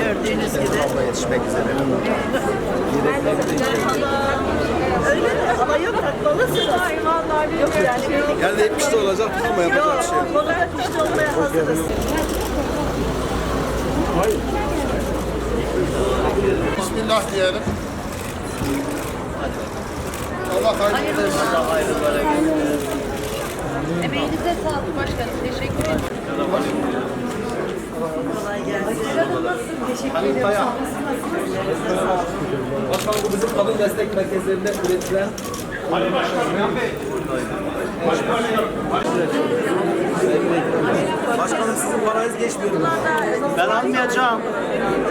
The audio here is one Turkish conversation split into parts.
Gördüğünüz gibi. yetişmek üzere. Öyle mi? Ama yok takmalısınız. Hayır vallahi Yok yani. Yani 70'te olacak ama yapacak bir şey yok. Yok. Olarak işte olmaya hazırız. Bismillah diyelim. Allah hayırlı etsin. Emeğinize sağlık başkanım. Teşekkür ederim. Kolay gelsin. Başkanım bu bizim kadın destek merkezlerinde üretilen Başkanım sizin paranız geçmiyor mu? Ben almayacağım.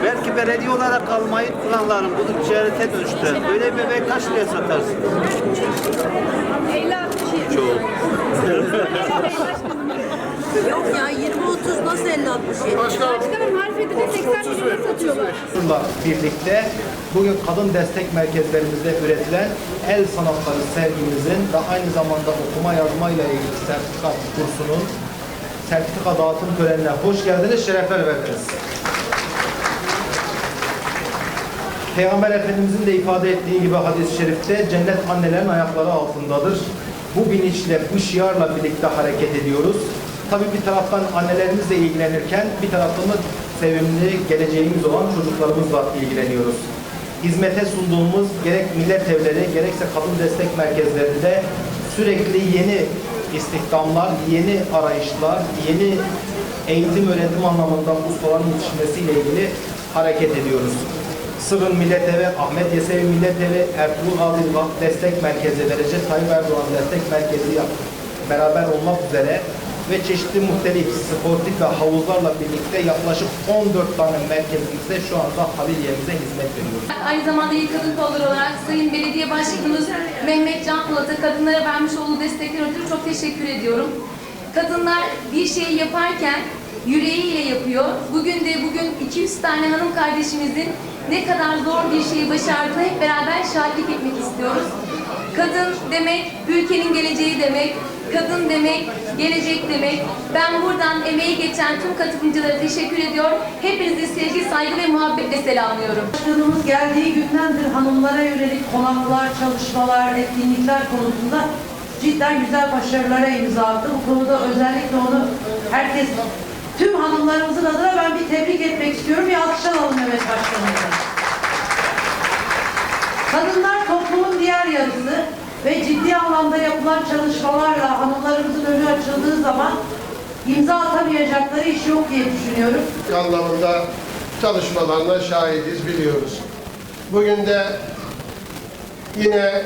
Belki belediye olarak almayı planlarım. Bunu ticarete dönüştü. Böyle bir bebek kaç liraya satarsın? 50 60 Çok. Yok ya 20 30 nasıl 50 60 Başkanım. Başkanım harfede 80 milyona satıyorlar. Bununla birlikte bugün kadın destek merkezlerimizde üretilen el sanatları sergimizin ve aynı zamanda okuma yazma ile ilgili sertifika kursunun sertifika dağıtım törenine hoş geldiniz, şerefler verdiniz. Peygamber Efendimizin de ifade ettiği gibi hadis-i şerifte cennet annelerin ayakları altındadır. Bu bilinçle, bu şiarla birlikte hareket ediyoruz. Tabii bir taraftan annelerimizle ilgilenirken bir taraftan da sevimli, geleceğimiz olan çocuklarımızla ilgileniyoruz. Hizmete sunduğumuz gerek millet evleri, gerekse kadın destek merkezlerinde sürekli yeni istihdamlar, yeni arayışlar, yeni eğitim öğretim anlamında ustaların yetişmesiyle ilgili hareket ediyoruz. Sırrın Millet Evi, Ahmet Yesevi Millet Evi, Ertuğrul Vakf Destek Merkezi Recep Tayyip Erdoğan Destek Merkezi yaptık. Beraber olmak üzere ve çeşitli muhtelif sportif ve havuzlarla birlikte yaklaşık 14 tane merkezimizde şu anda Haliliye'mize hizmet veriyoruz. Aynı zamanda İl Kadın Kolları olarak Sayın Belediye Başkanımız Mehmet Can Polat'a kadınlara vermiş olduğu destekler ötürü çok teşekkür ediyorum. Kadınlar bir şeyi yaparken yüreğiyle yapıyor. Bugün de bugün 200 tane hanım kardeşimizin ne kadar zor bir şeyi başardığını hep beraber şahitlik etmek istiyoruz. Kadın demek ülkenin geleceği demek, kadın demek gelecek demek. Ben buradan emeği geçen tüm katılımcılara teşekkür ediyor. Hepinizi sevgi, saygı ve muhabbetle selamlıyorum. Başkanımız geldiği gündendir hanımlara yönelik konaklar, çalışmalar, etkinlikler konusunda cidden güzel başarılara imza attı. Bu konuda özellikle onu herkes, tüm hanımlarımızın adına ben bir tebrik etmek istiyorum. Bir alkış alalım Mehmet Başkanımıza. Kadınlar toplumun diğer yarısı ve ciddi anlamda yapılan çalışmalarla hanımlarımızın önü açıldığı zaman imza atamayacakları iş yok diye düşünüyorum. anlamında çalışmalarına şahidiz, biliyoruz. Bugün de yine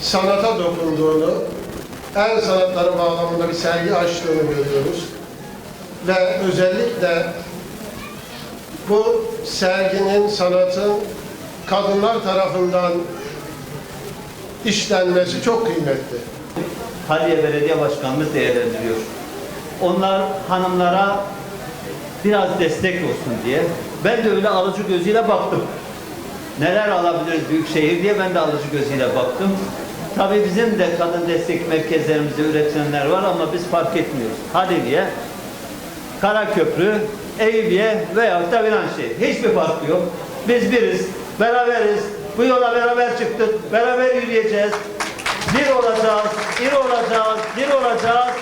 sanata dokunduğunu, el sanatları bağlamında bir sergi açtığını görüyoruz. Ve özellikle bu serginin, sanatın kadınlar tarafından işlenmesi çok kıymetli. Haliye Belediye Başkanımız değerlendiriyor. Onlar hanımlara biraz destek olsun diye. Ben de öyle alıcı gözüyle baktım. Neler alabiliriz büyük şehir diye ben de alıcı gözüyle baktım. Tabii bizim de kadın destek merkezlerimizde üretenler var ama biz fark etmiyoruz. Haliliye, Karaköprü, Eyüpiye veyahut da Viranşehir. Hiçbir farkı yok. Biz biriz, beraberiz. Bu yola beraber çıktık, beraber yürüyeceğiz. Bir olacağız, bir olacağız, bir olacağız.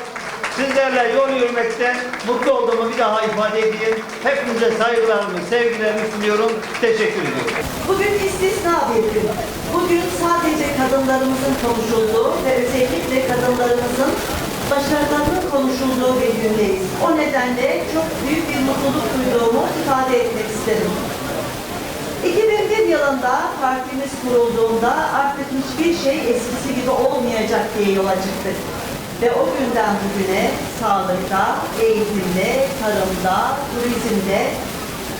Sizlerle yol yürümekten mutlu olduğumu bir daha ifade edeyim. Hepinize saygılarımı, sevgilerimi sunuyorum. Teşekkür ediyorum. Bugün istisna bir gün. Bugün sadece kadınlarımızın konuşulduğu ve özellikle kadınlarımızın başarılarının konuşulduğu bir gündeyiz. O nedenle çok büyük bir mutluluk duyduğumu ifade etmek isterim. 2001 yılında partimiz kurulduğunda artık hiçbir şey eskisi gibi olmayacak diye yola çıktık. Ve o günden bugüne sağlıkta, eğitimde, tarımda, turizmde,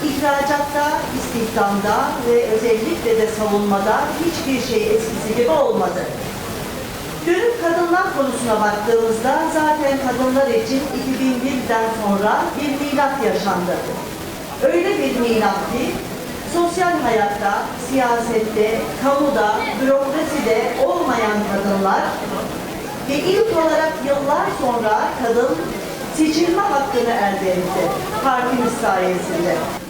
ihracatta, istihdamda ve özellikle de savunmada hiçbir şey eskisi gibi olmadı. Dönüp kadınlar konusuna baktığımızda zaten kadınlar için 2001'den sonra bir milat yaşandı. Öyle bir milat ki sosyal hayatta, siyasette, kamuda, bürokraside olmayan kadınlar ve ilk olarak yıllar sonra kadın seçilme hakkını elde etti partimiz sayesinde.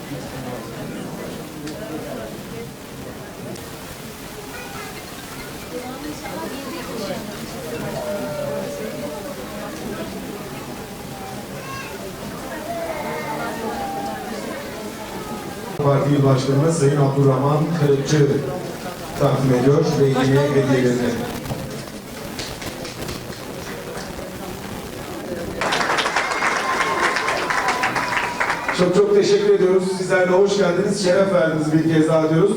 Parti İl Başkanımız Sayın Abdurrahman Kırıkçı takdim ediyor beyliliğe hediyelerini. Çok çok teşekkür ediyoruz. Sizler de hoş geldiniz. Şeref verdiniz bir kez daha diyoruz.